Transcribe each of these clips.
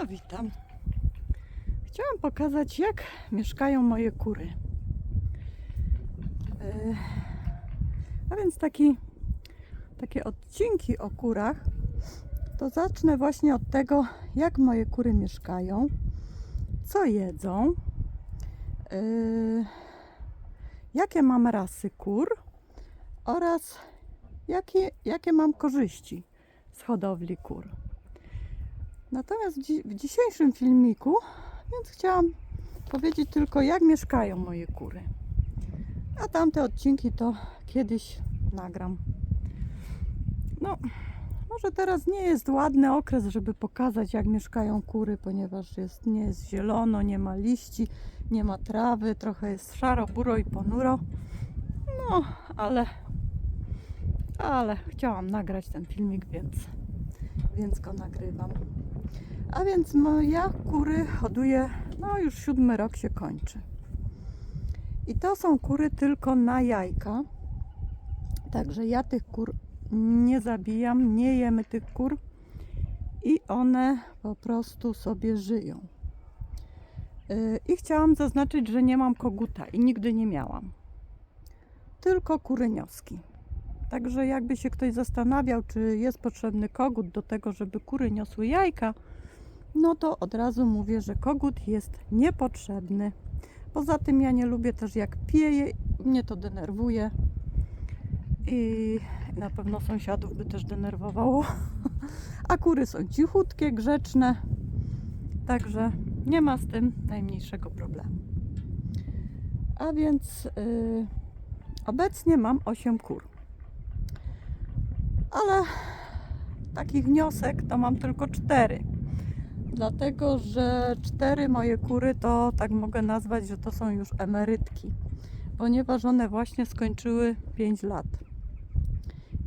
No witam. Chciałam pokazać, jak mieszkają moje kury. E, A więc taki, takie odcinki o kurach, to zacznę właśnie od tego, jak moje kury mieszkają, co jedzą, e, jakie mam rasy kur oraz jakie, jakie mam korzyści z hodowli kur. Natomiast w, dzi- w dzisiejszym filmiku, więc chciałam powiedzieć tylko, jak mieszkają moje kury. A tamte odcinki to kiedyś nagram. No, może teraz nie jest ładny okres, żeby pokazać, jak mieszkają kury, ponieważ jest, nie jest zielono, nie ma liści, nie ma trawy, trochę jest szaro, buro i ponuro. No, ale, ale chciałam nagrać ten filmik, więc, więc go nagrywam. A więc no, ja kury hoduję, no już siódmy rok się kończy. I to są kury tylko na jajka. Także ja tych kur nie zabijam, nie jemy tych kur i one po prostu sobie żyją. Yy, I chciałam zaznaczyć, że nie mam koguta i nigdy nie miałam. Tylko kury nioski. Także jakby się ktoś zastanawiał, czy jest potrzebny kogut do tego, żeby kury niosły jajka, no to od razu mówię, że kogut jest niepotrzebny. Poza tym ja nie lubię też jak pieje, mnie to denerwuje i na pewno sąsiadów by też denerwowało. A kury są cichutkie, grzeczne, także nie ma z tym najmniejszego problemu. A więc yy, obecnie mam 8 kur. Ale takich wniosek to mam tylko 4 dlatego że cztery moje kury to tak mogę nazwać, że to są już emerytki, ponieważ one właśnie skończyły 5 lat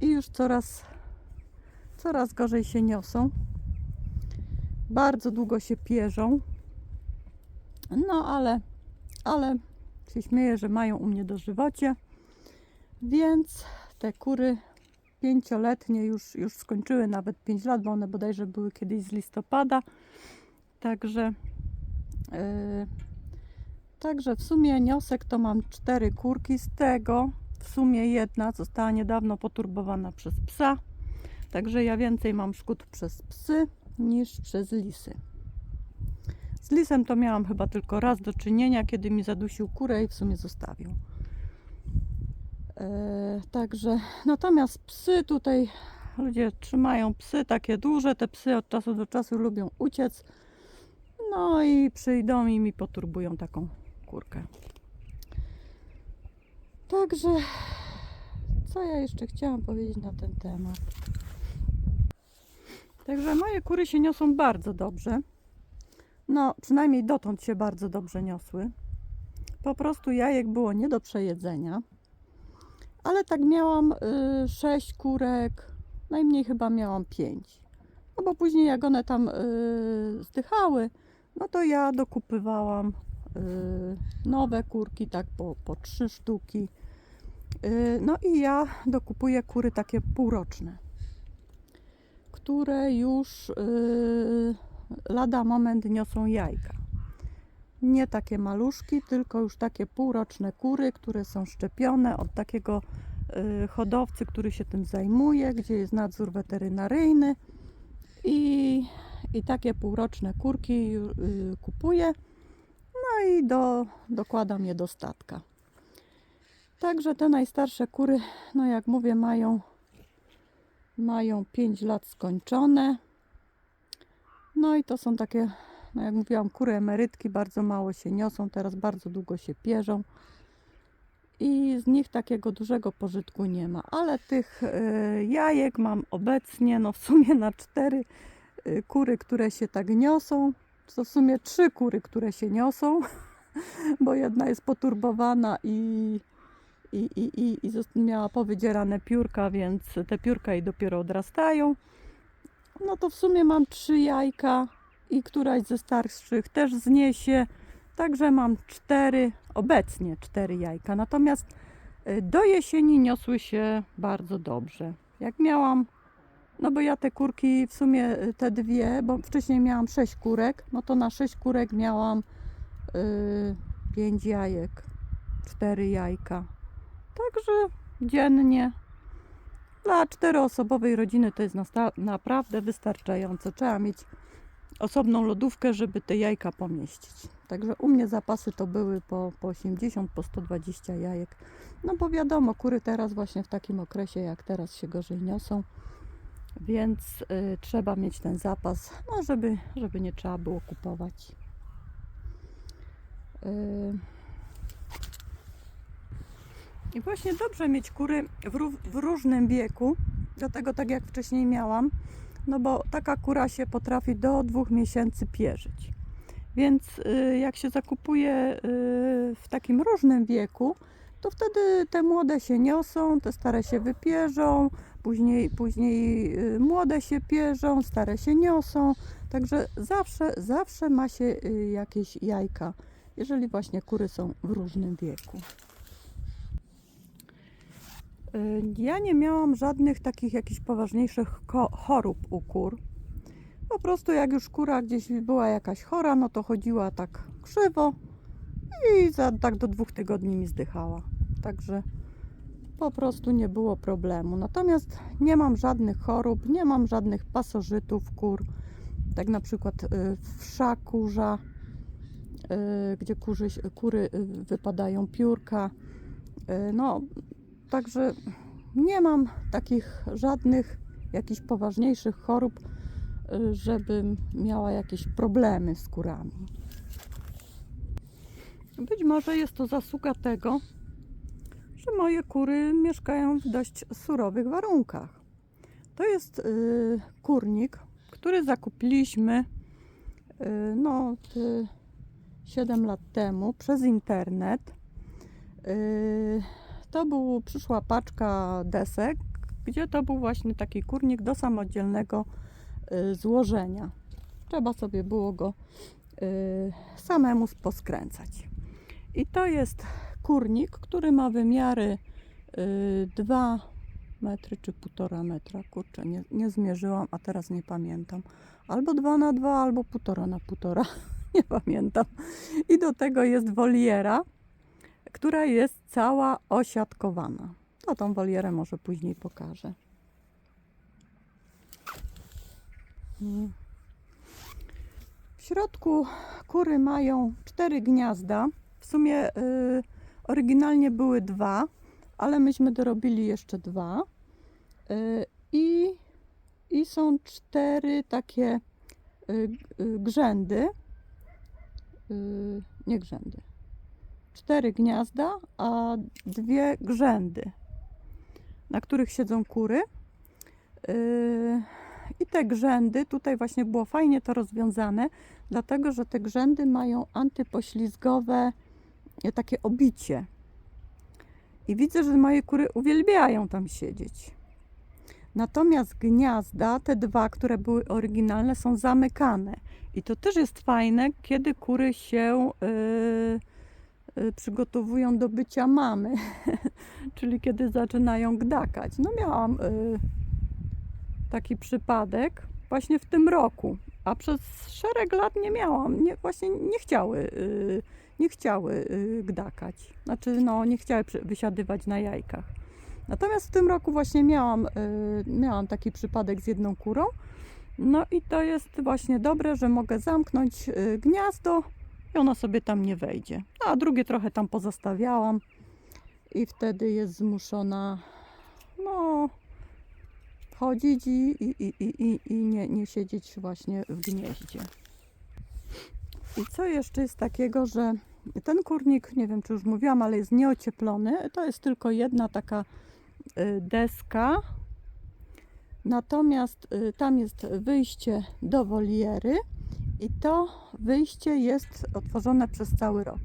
i już coraz, coraz gorzej się niosą. Bardzo długo się pierzą. No ale, ale się śmieję, że mają u mnie dożywocie, więc te kury pięcioletnie już, już skończyły nawet 5 lat, bo one bodajże były kiedyś z listopada. Także, yy, także w sumie niosek to mam cztery kurki, z tego w sumie jedna została niedawno poturbowana przez psa. Także ja więcej mam szkód przez psy niż przez lisy. Z lisem to miałam chyba tylko raz do czynienia, kiedy mi zadusił kurę i w sumie zostawił. E, także natomiast psy tutaj ludzie trzymają psy takie duże, te psy od czasu do czasu lubią uciec. No i przyjdą i mi poturbują taką kurkę. Także co ja jeszcze chciałam powiedzieć na ten temat? Także moje kury się niosą bardzo dobrze. No, przynajmniej dotąd się bardzo dobrze niosły. Po prostu jajek było nie do przejedzenia. Ale tak miałam y, sześć kurek, najmniej chyba miałam pięć. No bo później jak one tam y, zdychały, no to ja dokupywałam y, nowe kurki, tak po, po trzy sztuki. Y, no i ja dokupuję kury takie półroczne, które już y, lada moment niosą jajka. Nie takie maluszki, tylko już takie półroczne kury, które są szczepione od takiego y, hodowcy, który się tym zajmuje, gdzie jest nadzór weterynaryjny i, i takie półroczne kurki y, kupuję. No i do, dokładam je do statka. Także te najstarsze kury, no jak mówię, mają, mają 5 lat skończone. No i to są takie, no jak mówiłam, kury emerytki, bardzo mało się niosą, teraz bardzo długo się pierzą. I z nich takiego dużego pożytku nie ma, ale tych y, jajek mam obecnie, no w sumie na cztery y, kury, które się tak niosą. To w sumie trzy kury, które się niosą, bo jedna jest poturbowana i, i, i, i, i miała powydzierane piórka, więc te piórka jej dopiero odrastają. No to w sumie mam trzy jajka i któraś ze starszych też zniesie. Także mam cztery, obecnie cztery jajka. Natomiast y, do jesieni niosły się bardzo dobrze. Jak miałam No bo ja te kurki, w sumie y, te dwie, bo wcześniej miałam sześć kurek, no to na sześć kurek miałam y, pięć jajek, cztery jajka. Także dziennie dla czteroosobowej rodziny to jest naprawdę wystarczająco. Trzeba mieć osobną lodówkę, żeby te jajka pomieścić. Także u mnie zapasy to były po, po 80, po 120 jajek. No bo wiadomo, kury teraz właśnie w takim okresie jak teraz się gorzej niosą, więc y, trzeba mieć ten zapas, no żeby, żeby nie trzeba było kupować. Y, I właśnie dobrze mieć kury w, w różnym wieku, dlatego tak jak wcześniej miałam, no bo taka kura się potrafi do dwóch miesięcy pierzyć. Więc y, jak się zakupuje y, w takim różnym wieku, to wtedy te młode się niosą, te stare się wypierzą, później, później y, młode się pierzą, stare się niosą. Także zawsze, zawsze ma się jakieś jajka, jeżeli właśnie kury są w różnym wieku. Y, Ja nie miałam żadnych takich jakichś poważniejszych chorób u kur. Po prostu jak już kura gdzieś była jakaś chora, no to chodziła tak krzywo i za tak do dwóch tygodni mi zdychała. Także po prostu nie było problemu. Natomiast nie mam żadnych chorób, nie mam żadnych pasożytów kur. Tak na przykład y, wsza kurza, y, gdzie kurzy, kury wypadają piórka. No, także nie mam takich żadnych jakichś poważniejszych chorób, y, żebym miała jakieś problemy z kurami. Być może jest to zasługa tego, że moje kury mieszkają w dość surowych warunkach. To jest y, kurnik, który zakupiliśmy y, no, y, 7 lat temu przez internet. To był, przyszła paczka desek, gdzie to był właśnie taki kurnik do samodzielnego y, złożenia. Trzeba sobie było go y, samemu poskręcać. I to jest kurnik, który ma wymiary y, 2 metry czy 1,5 metra. Kurczę, nie, nie zmierzyłam, a teraz nie pamiętam. Albo 2 na 2, albo 1,5 na 1,5. Nie pamiętam. I do tego jest woliera, która jest cała osiadkowana. To tą wolierę może później pokażę. Mm. W środku kury mają cztery gniazda. W sumie y, oryginalnie były dwa, ale myśmy dorobili jeszcze dwa. Y, i, I są cztery takie y, y, grzędy. Nie grzędy. Cztery gniazda, a dwie grzędy, na których siedzą kury. Y, I te grzędy, tutaj właśnie było fajnie to rozwiązane, dlatego że te grzędy mają antypoślizgowe e, takie obicie. I widzę, że moje kury uwielbiają tam siedzieć. Natomiast gniazda, te dwa, które były oryginalne, są zamykane. I to też jest fajne, kiedy kury się yy, yy, przygotowują do bycia mamy, czyli kiedy zaczynają gdakać. No miałam yy, taki przypadek właśnie w tym roku, a przez szereg lat nie miałam, nie, właśnie nie chciały, yy, nie chciały gdakać. Znaczy, no, nie chciały wysiadywać na jajkach. Natomiast w tym roku właśnie miałam, miałam taki przypadek z jedną kurą. No i to jest właśnie dobre, że mogę zamknąć gniazdo i ona sobie tam nie wejdzie. No, a drugie trochę tam pozostawiałam i wtedy jest zmuszona, no, chodzić i, i, i, i, i- nie, nie siedzieć właśnie w gnieździe. I co jeszcze jest takiego, że ten kurnik, nie wiem czy już mówiłam, ale jest nieocieplony. To jest tylko jedna taka y, deska. Natomiast y, tam jest wyjście do woliery i to wyjście jest otworzone przez cały rok.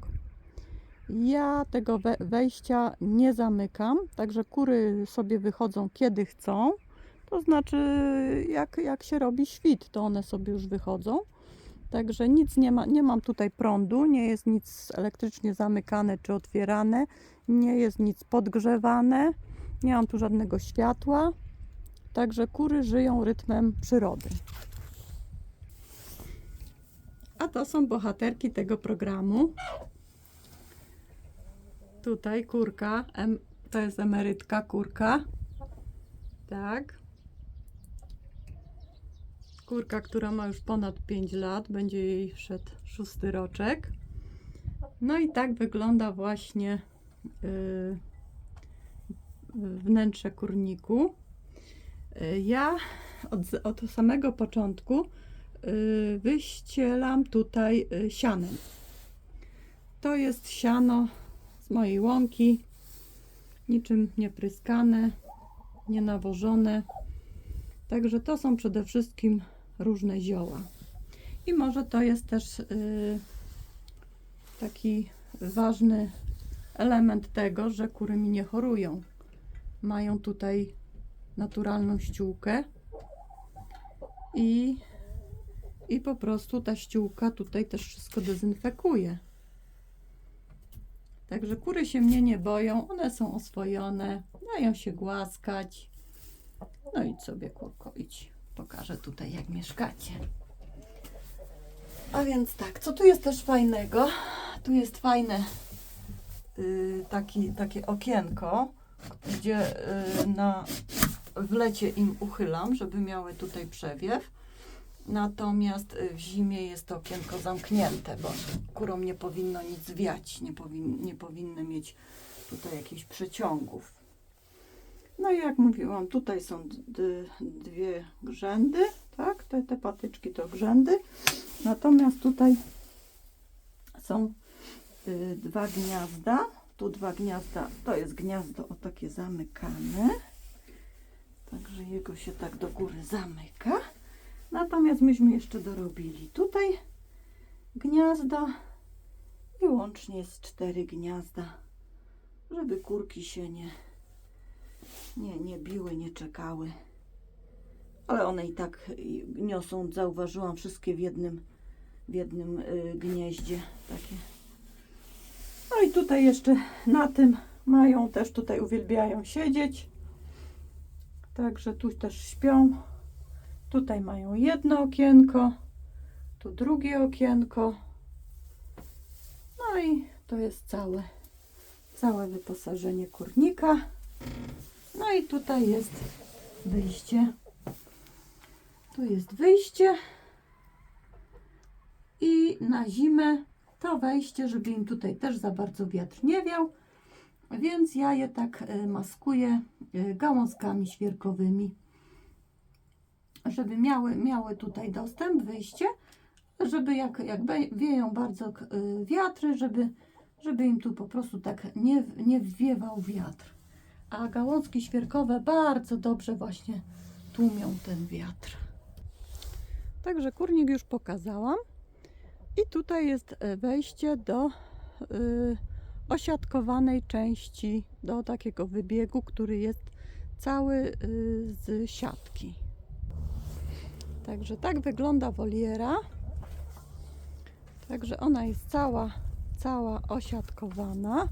Ja tego we- wejścia nie zamykam, także kury sobie wychodzą kiedy chcą. To znaczy, jak, jak się robi świt, to one sobie już wychodzą. Także nic nie ma, nie mam tutaj prądu, nie jest nic elektrycznie zamykane czy otwierane, nie jest nic podgrzewane, nie mam tu żadnego światła. Także kury żyją rytmem przyrody. A to są bohaterki tego programu. Tutaj kurka, em, to jest emerytka kurka. Tak. Kurka, która ma już ponad 5 lat, będzie jej szedł szósty roczek. No i tak wygląda właśnie y, wnętrze kurniku. Y, Ja od, od samego początku wyścielam tutaj y, sianem. To jest siano z mojej łąki, niczym nie pryskane, nie nawożone. Także to są przede wszystkim różne zioła. I może to jest też y, taki ważny element tego, że kury mi nie chorują. Mają tutaj naturalną ściółkę i, i po prostu ta ściółka tutaj też wszystko dezynfekuje. Także kury się mnie nie boją, one są oswojone, dają się głaskać. No idź sobie kurko, idź. Pokażę tutaj jak mieszkacie. A więc tak, co tu jest też fajnego? Tu jest fajne y, taki, takie okienko, gdzie y, na, w lecie im uchylam, żeby miały tutaj przewiew. Natomiast y, w zimie jest to okienko zamknięte, bo kurom nie powinno nic wiać, nie, powin, nie powinny mieć tutaj jakichś przeciągów. No i jak mówiłam, tutaj są dwie grzędy, tak? Te, te patyczki to grzędy. Natomiast tutaj są y, dwa gniazda. Tu dwa gniazda, to jest gniazdo o takie zamykane. Także jego się tak do góry zamyka. Natomiast myśmy jeszcze dorobili tutaj gniazda i łącznie jest cztery gniazda, żeby kurki się nie, nie, nie biły, nie czekały. Ale one i tak niosą, zauważyłam, wszystkie w jednym, w jednym y, gnieździe. Takie. No i tutaj jeszcze na tym mają, też tutaj uwielbiają siedzieć. Także tu też śpią. Tutaj mają jedno okienko, tu drugie okienko. No i to jest całe, całe wyposażenie kurnika. No i tutaj jest wyjście. Tu jest wyjście. I na zimę to wejście, żeby im tutaj też za bardzo wiatr nie wiał. Więc ja je tak e, maskuję e, gałązkami świerkowymi żeby miały, miały tutaj dostęp, wyjście, żeby jak, jak wieją bardzo y, wiatry, żeby, żeby im tu po prostu tak nie, nie wiewał wiatr. A gałązki świerkowe bardzo dobrze właśnie tłumią ten wiatr. Także kurnik już pokazałam. I tutaj jest e, wejście do y, osiadkowanej części, do takiego wybiegu, który jest cały y, z siatki. Także tak wygląda woliera. Także ona jest cała, cała osiadkowana,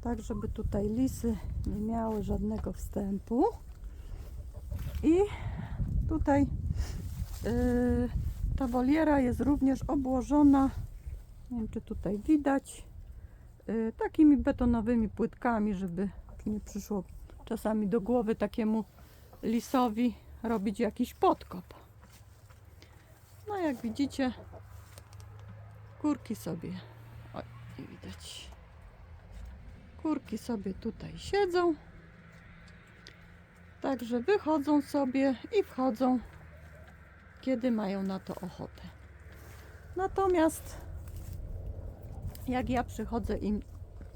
tak żeby tutaj lisy nie miały żadnego wstępu. I tutaj yy, ta woliera jest również obłożona, nie wiem czy tutaj widać, yy, takimi betonowymi płytkami, żeby nie przyszło czasami do głowy takiemu lisowi robić jakiś podkop. No jak widzicie, kurki sobie, oj, nie widać, kurki sobie tutaj siedzą, także wychodzą sobie i wchodzą, kiedy mają na to ochotę. Natomiast jak ja przychodzę im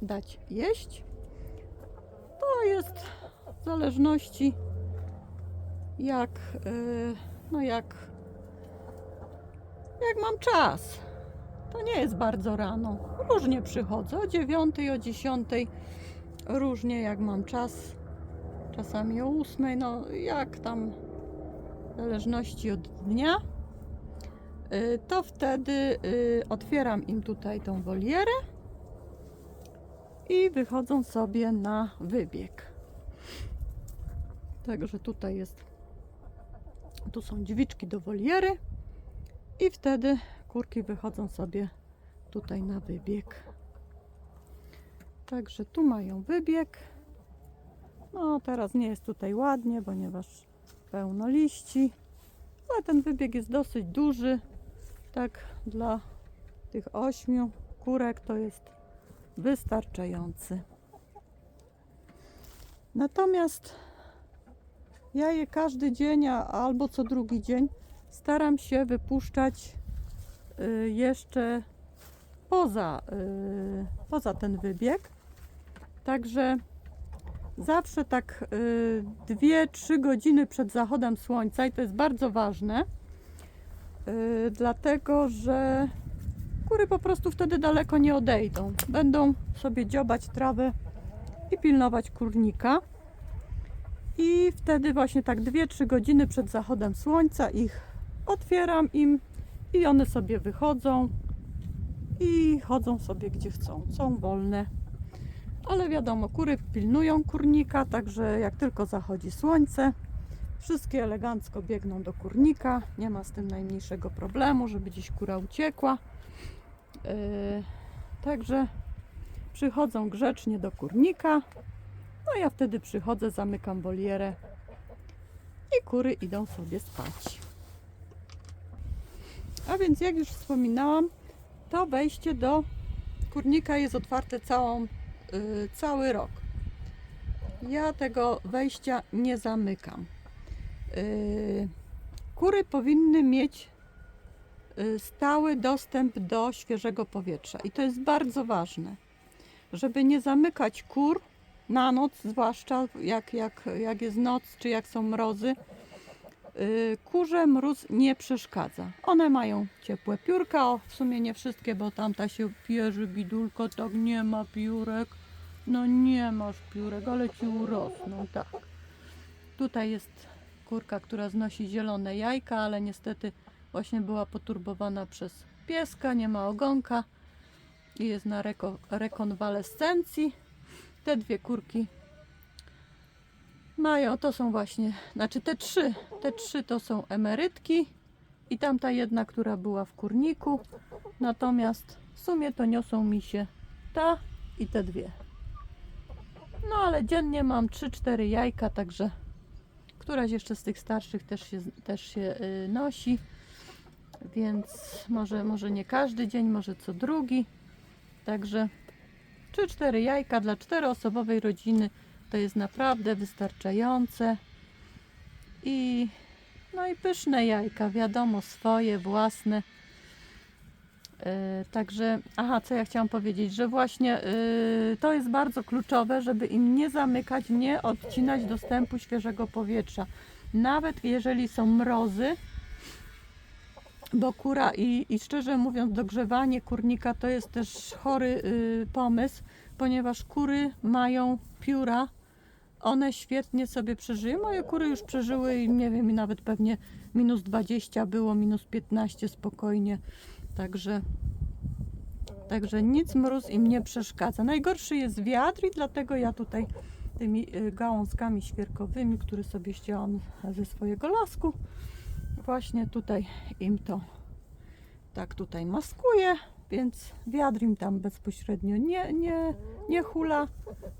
dać jeść, to jest w zależności jak, yy, no jak jak mam czas. To nie jest bardzo rano. Różnie przychodzę, o 9, o 10. Różnie jak mam czas. Czasami o 8, no jak tam w zależności od dnia. Y, To wtedy y, otwieram im tutaj tą wolierę i wychodzą sobie na wybieg. Także tutaj jest Tu są drzwiczki do woliery i wtedy kurki wychodzą sobie tutaj na wybieg. Także tu mają wybieg. No teraz nie jest tutaj ładnie, ponieważ pełno liści, ale ten wybieg jest dosyć duży. Tak dla tych ośmiu kurek to jest wystarczający. Natomiast ja je każdy dzień albo co drugi dzień staram się wypuszczać y, jeszcze poza, y, poza ten wybieg. Także zawsze tak 2-3 godziny przed zachodem słońca i to jest bardzo ważne, y, dlatego że kury po prostu wtedy daleko nie odejdą. Będą sobie dziobać trawę i pilnować kurnika. I wtedy właśnie tak 2-3 godziny przed zachodem słońca ich otwieram im i one sobie wychodzą i chodzą sobie gdzie chcą. Są wolne. Ale wiadomo, kury pilnują kurnika, także jak tylko zachodzi słońce, wszystkie elegancko biegną do kurnika. Nie ma z tym najmniejszego problemu, żeby gdzieś kura uciekła. Yy, także przychodzą grzecznie do kurnika. No ja wtedy przychodzę, zamykam wolierę i kury idą sobie spać. A więc jak już wspominałam, to wejście do kurnika jest otwarte całą, y, cały rok. Ja tego wejścia nie zamykam. Y, kury powinny mieć y, stały dostęp do świeżego powietrza i to jest bardzo ważne, żeby nie zamykać kur na noc, zwłaszcza jak, jak, jak jest noc czy jak są mrozy. Yy, Kurze mróz nie przeszkadza. One mają ciepłe piórka, o, w sumie nie wszystkie, bo tamta się pierzy, bidulko, tak nie ma piórek. No nie masz piórek, ale ci urosną, tak. Tutaj jest kurka, która znosi zielone jajka, ale niestety właśnie była poturbowana przez pieska, nie ma ogonka i jest na reko, rekonwalescencji. Te dwie kurki mają, to są właśnie, znaczy te trzy, te trzy to są emerytki i tamta jedna, która była w kurniku. Natomiast w sumie to niosą mi się ta i te dwie. No ale dziennie mam 3-4 jajka, także któraś jeszcze z tych starszych też się, też się y, nosi. Więc może, może nie każdy dzień, może co drugi. Także 3-4 jajka dla czteroosobowej rodziny to jest naprawdę wystarczające. I no i pyszne jajka, wiadomo, swoje, własne. E, Także, aha, co ja chciałam powiedzieć, że właśnie y, to jest bardzo kluczowe, żeby im nie zamykać, nie odcinać dostępu świeżego powietrza. Nawet jeżeli są mrozy, bo kura i, i szczerze mówiąc, dogrzewanie kurnika to jest też chory y, pomysł, ponieważ kury mają pióra, one świetnie sobie przeżyją. Moje kury już przeżyły i nie wiem, nawet pewnie minus 20 było, minus 15 spokojnie. Także, także nic mróz im nie przeszkadza. Najgorszy jest wiatr i dlatego ja tutaj tymi y, gałązkami świerkowymi, które sobie ścięłam ze swojego lasku, właśnie tutaj im to tak tutaj maskuję, więc wiatr im tam bezpośrednio nie, nie, nie hula,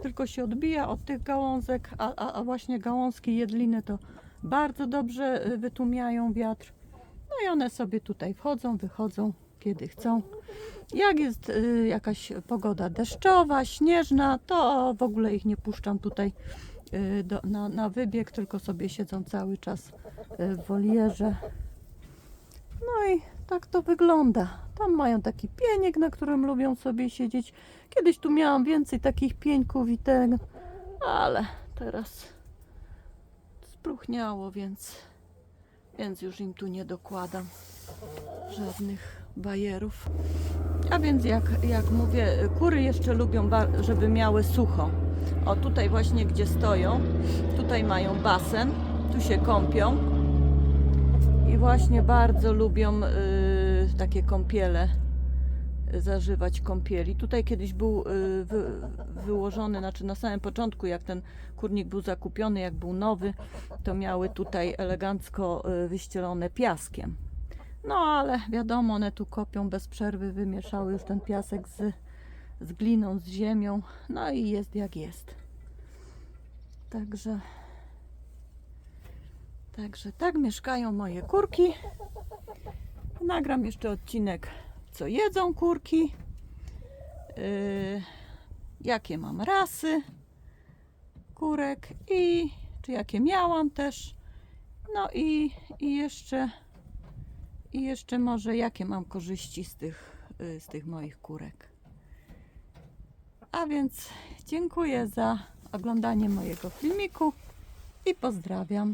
tylko się odbija od tych gałązek, a, a, a właśnie gałązki jedliny to bardzo dobrze y, wytłumiają wiatr. No i one sobie tutaj wchodzą, wychodzą, kiedy chcą. Jak jest y, jakaś pogoda deszczowa, śnieżna, to w ogóle ich nie puszczam tutaj y, do, na, na wybieg, tylko sobie siedzą cały czas y, w wolierze. No i tak to wygląda. Tam mają taki pieniek, na którym lubią sobie siedzieć. Kiedyś tu miałam więcej takich pieńków i ten, ale teraz spróchniało, więc, więc już im tu nie dokładam żadnych bajerów. A więc jak, jak mówię, kury jeszcze lubią, żeby miały sucho. O tutaj właśnie gdzie stoją, tutaj mają basen, tu się kąpią i właśnie bardzo lubią y, takie kąpiele zażywać kąpieli. Tutaj kiedyś był y, wy, wyłożony, znaczy na samym początku, jak ten kurnik był zakupiony, jak był nowy, to miały tutaj elegancko y, wyścielone piaskiem. No ale wiadomo, one tu kopią bez przerwy, wymieszały już ten piasek z, z gliną, z ziemią, no i jest jak jest. Także, także tak mieszkają moje kurki. Nagram jeszcze odcinek, co jedzą kurki, yy, jakie mam rasy kurek i czy jakie miałam też. No i, i jeszcze i jeszcze może jakie mam korzyści z tych, y, z tych moich kurek. A więc dziękuję za oglądanie mojego filmiku i pozdrawiam.